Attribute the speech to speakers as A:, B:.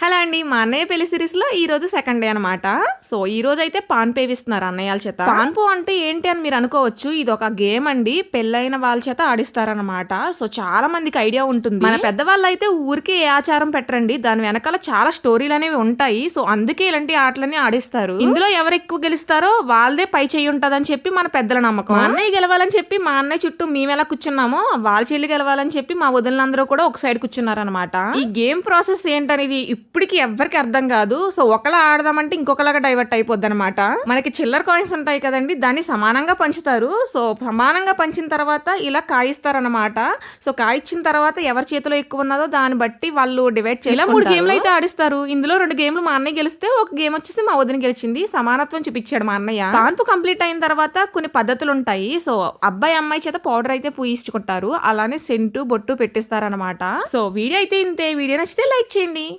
A: Hello అండి మా అన్నయ్య పెళ్ళి సిరీస్లో ఈ రోజు సెకండ్ డే అనమాట సో ఈ రోజు అయితే పాన్ పేవిస్తున్నారు అన్నయ్యల చేత. పాన్పు అంటే ఏంటి అని మీరు అనుకోవచ్చు ఇది ఒక గేమ్ అండి పెళ్ళైన వాళ్ళ చేత ఆడిస్తారనమాట సో చాలా మందికి ఐడియా ఉంటుంది. మన పెద్దవాళ్ళు అయితే ఊరికే ఏ ఆచారం పెట్టరండి దాని వెనకాల చాలా స్టోరీలు అనేవి ఉంటాయి. సో అందుకే ఇలాంటి ఆటలన్నీ ఆడిస్తారు. ఇందులో ఎవరు ఎక్కువ గెలుస్తారో వాళ్ళదే పై చేయి ఉంటదని చెప్పి మన పెద్దల నమ్మకం. మా అన్నయ్య గెలవాలని చెప్పి మా అన్నయ్య చుట్టూ మేము ఎలా కూర్చున్నామో వాళ్ళ చెల్లి గెలవాలని చెప్పి మా వదిలినందరూ కూడా ఒక సైడ్ కూర్చున్నారనమాట ఈ గేమ్ ప్రాసెస్ ఏంటనేది ఇప్పటికి ఎవ్వరికి అర్థం కాదు. సో ఒకలా ఆడదామంటే ఇంకొకలాగా డైవర్ట్ అయిపోద్ది అనమాట మనకి చిల్లర కాయిన్స్ ఉంటాయి కదండి దాన్ని సమానంగా పంచుతారు. సో సమానంగా పంచిన తర్వాత ఇలా కాయిస్తారనమాట సో కాయిచ్చిన తర్వాత ఎవరి చేతిలో ఎక్కువ ఉన్నదో దాన్ని బట్టి వాళ్ళు డివైడ్ చేసి ఇలా మూడు గేమ్లు అయితే ఆడిస్తారు. ఇందులో రెండు గేమ్లు మా అన్నయ్య గెలిస్తే ఒక గేమ్ వచ్చేసి మా వదిన గెలిచింది. సమానత్వం చూపించాడు మా అన్నయ్య. పాన్పు కంప్లీట్ అయిన తర్వాత కొన్ని పద్ధతులు ఉంటాయి. సో అబ్బాయి అమ్మాయి చేత పౌడర్ అయితే పూయించుకుంటారు. అలానే సెంటు బొట్టు పెట్టిస్తారనమాట సో వీడియో అయితే ఇంతే. వీడియో నచ్చితే లైక్ చేయండి.